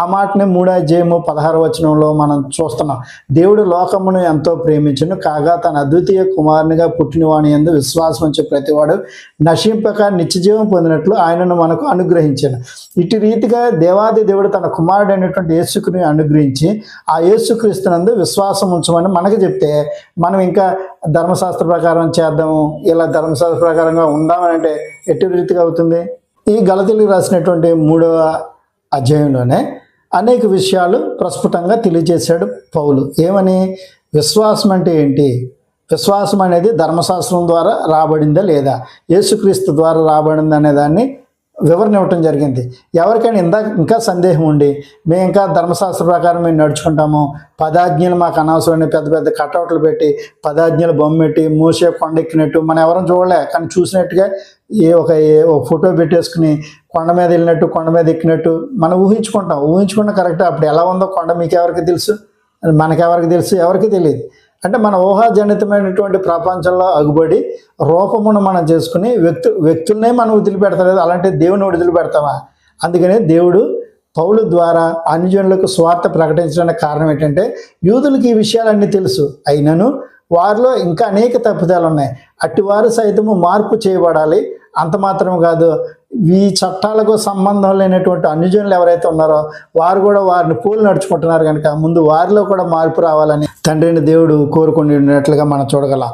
ఆ మాటని మూడో అధ్యాయము పదహారు వచనంలో మనం చూస్తున్నాం. దేవుడు లోకమును ఎంతో ప్రేమించును కాగా తన అద్వితీయ కుమారునిగా పుట్టినవాని ఎందు విశ్వాసం ఉంచే ప్రతివాడు నశింపక నిత్యజీవం పొందినట్లు ఆయనను మనకు అనుగ్రహించాను. ఇటు రీతిగా దేవాది దేవుడు తన కుమారుడు అయినటువంటి యేసుకుని అనుగ్రహించి ఆ యేసుక్రీస్తునందు విశ్వాసం ఉంచమని మనకు చెప్తే మనం ఇంకా ధర్మశాస్త్ర ప్రకారం చేద్దాము ఇలా ధర్మశాస్త్ర ప్రకారంగా ఉందామని అంటే ఎటు రీతిగా అవుతుంది? ఈ గలతీలకు రాసినటువంటి మూడవ అధ్యాయంలోనే అనేక విషయాలు ప్రస్ఫుటంగా తెలియజేశాడు పౌలు. ఏమని? విశ్వాసం అంటే ఏంటి? విశ్వాసం అనేది ధర్మశాస్త్రం ద్వారా రాబడిందా లేదా? యేసుక్రీస్తు ద్వారా రాబడిందా అనే దాన్ని వివరణ ఇవ్వటం జరిగింది. ఎవరికైనా ఇందాక ఇంకా సందేహం ఉండి మేము ఇంకా ధర్మశాస్త్ర ప్రకారం మేము నడుచుకుంటాము. పదాజ్ఞలు మాకు అనవసరమైన పెద్ద పెద్ద కటౌట్లు పెట్టి పదాజ్ఞలు బొమ్మ పెట్టి మూసే కొండెక్కినట్టు మనం ఎవరం చూడలే. కానీ చూసినట్టుగా ఏ ఒక ఒక ఫోటో పెట్టేసుకుని కొండ మీద వెళ్ళినట్టు కొండ మీద ఎక్కినట్టు మనం ఊహించుకుంటాం. ఊహించుకుంటే కరెక్ట్ అప్పుడు ఎలా ఉందో కొండ మీకు ఎవరికి తెలుసు మనకెవరికి తెలుసు? ఎవరికి తెలియదు. అంటే మన ఊహాజనితమైనటువంటి ప్రపంచంలో అగుబడి రూపమును మనం చేసుకుని వ్యక్తు వ్యక్తులనే మనం వదిలిపెడతలేదు. అలాంటి దేవుని వదిలిపెడతామా? అందుకనే దేవుడు పౌలు ద్వారా అన్యజనులకు స్వార్థ ప్రకటించడానికి కారణం ఏంటంటే యూదులకి ఈ విషయాలన్నీ తెలుసు. అయినను వారిలో ఇంకా అనేక తప్పిదాలు ఉన్నాయి అట్టివారు సైతము మార్పు చేయబడాలి. అంత మాత్రం కాదు. ఈ చట్టాలకు సంబంధం లేనటువంటి అన్యజనులు ఎవరైతే ఉన్నారో వారు కూడా వారిని పోలు నడుచుకుంటున్నారు కనుక ముందు వారిలో కూడా మార్పు రావాలని తండ్రిని దేవుడు కోరుకుని ఉన్నట్లుగా మనం చూడగలం.